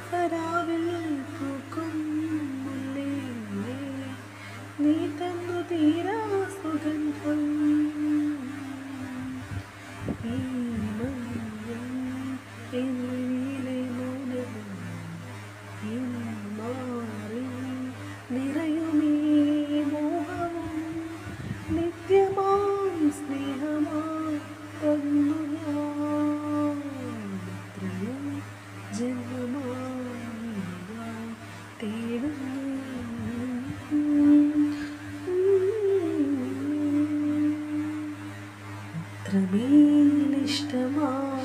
ഭീമാസരാവിൽ പൂക്കും നീ തന്നു തീരാ സുഗന്ധം ഈ മഞ്ഞൾ എന്നിലെ മൗനവും മാറി നിറയുമീ മോഹവും നിത്യമാം സ്നേഹമായി തന്നു ഞാൻ. തേടുന്നു അത്രമേലിഷ്ടമായി